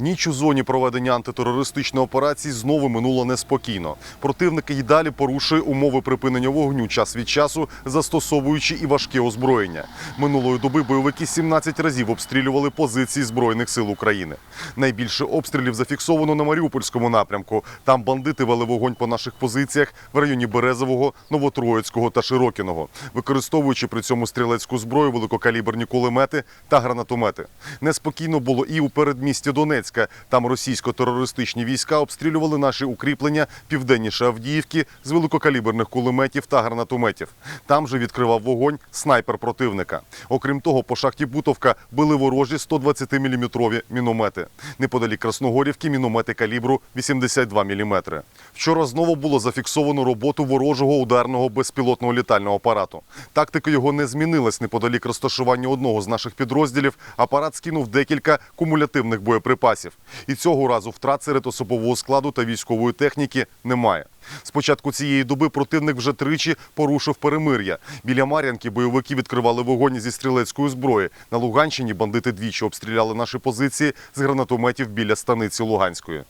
Ніч у зоні проведення антитерористичної операції знову минуло неспокійно. Противник і далі порушує умови припинення вогню час від часу, застосовуючи і важке озброєння. Минулої доби бойовики 17 разів обстрілювали позиції збройних сил України. Найбільше обстрілів зафіксовано на Маріупольському напрямку. Там бандити вели вогонь по наших позиціях в районі Березового, Новотроїцького та Широкіного, використовуючи при цьому стрілецьку зброю, великокаліберні кулемети та гранатомети. Неспокійно було і у передмісті Донецька. Там російсько-терористичні війська обстрілювали наші укріплення південніше Авдіївки з великокаліберних кулеметів та гранатометів. Там же відкривав вогонь снайпер противника. Окрім того, по шахті Бутовка били ворожі 120-мм міномети. Неподалік Красногорівки міномети калібру 82 мм. Вчора знову було зафіксовано роботу ворожого ударного безпілотного літального апарату. Тактика його не змінилась неподалік розташування одного з наших підрозділів. Апарат скинув декілька кумулятивних боєприпасів. І цього разу втрат серед особового складу та військової техніки немає. З початку цієї доби противник вже тричі порушив перемир'я. Біля Мар'янки бойовики відкривали вогонь зі стрілецької зброї. На Луганщині бандити двічі обстріляли наші позиції з гранатометів біля станиці Луганської.